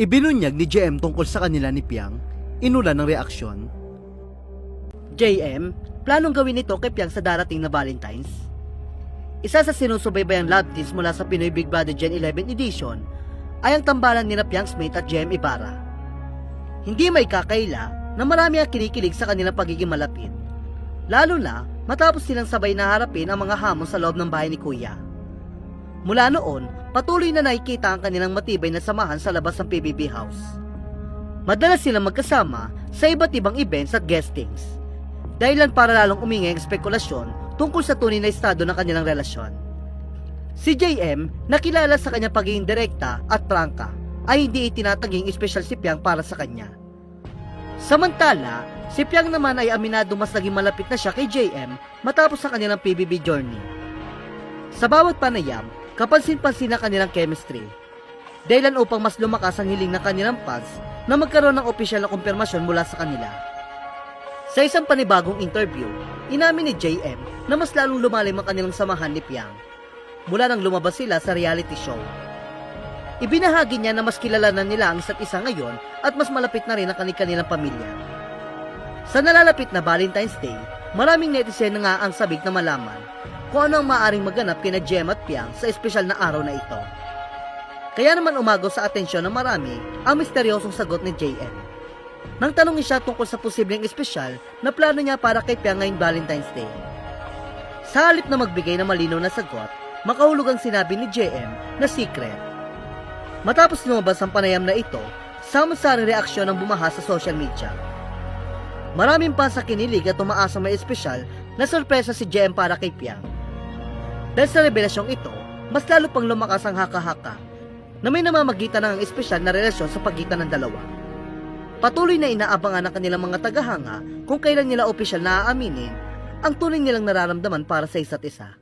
Ibinunyag ni JM tungkol sa kanila ni Piang, inulan ng reaksyon. JM, planong gawin ito kay Piang sa darating na Valentine's? Isa sa sinusubaybayang love teams mula sa Pinoy Big Brother Gen 11 edition ay ang tambalan ni na Piang Smith at JM Ibarra. Hindi may kakaila na marami ang kinikilig sa kanilang pagiging malapit. Lalo na matapos silang sabay na harapin ang mga hamon sa loob ng bahay ni Kuya. Mula noon, patuloy na nakikita ang kanilang matibay na samahan sa labas ng PBB house. Madalas silang magkasama sa iba't ibang events at guestings. Dahilan para lalong umingay ang spekulasyon tungkol sa tunay na estado ng kanilang relasyon. Si JM, nakilala sa kanyang pagiging direkta at prangka, ay hindi itinataging espesyal si Piang para sa kanya. Samantala, si Piang naman ay aminado mas naging malapit na siya kay JM matapos ang kanilang PBB journey. Sa bawat panayam, kapansin-pansin ang kanilang chemistry. Dahilan upang mas lumakas ang hiling ng kanilang fans na magkaroon ng opisyal na kumpirmasyon mula sa kanila. Sa isang panibagong interview, inamin ni JM na mas lalong lumalim ang kanilang samahan ni Piang mula nang lumabas sila sa reality show. Ibinahagi niya na mas kilala na nila ang isa't isa ngayon at mas malapit na rin ang kanilang pamilya. Sa nalalapit na Valentine's Day, maraming netizen na nga ang sabik na malaman kung ano ang maaaring maganap kina Jem at Piang sa espesyal na araw na ito. Kaya naman umago sa atensyon ng marami ang misteryosong sagot ni JM. Nang tanongin siya tungkol sa posibleng espesyal na plano niya para kay Piang ngayong Valentine's Day. Sa halip na magbigay ng malinaw na sagot, makahulog ang sinabi ni JM na secret. Matapos lumabas ang panayam na ito, sama-saring reaksyon ang bumaha sa social media. Maraming pa sa kinilig at umaasang may espesyal na sorpresa si JM para kay Piang. Dahil sa revelasyong ito, mas lalo pang lumakas ang haka-haka na may namamagitan ng espesyal na relasyon sa pagitan ng dalawa. Patuloy na inaabangan ng kanilang mga tagahanga kung kailan nila opisyal na aaminin ang tunay nilang nararamdaman para sa isa't isa.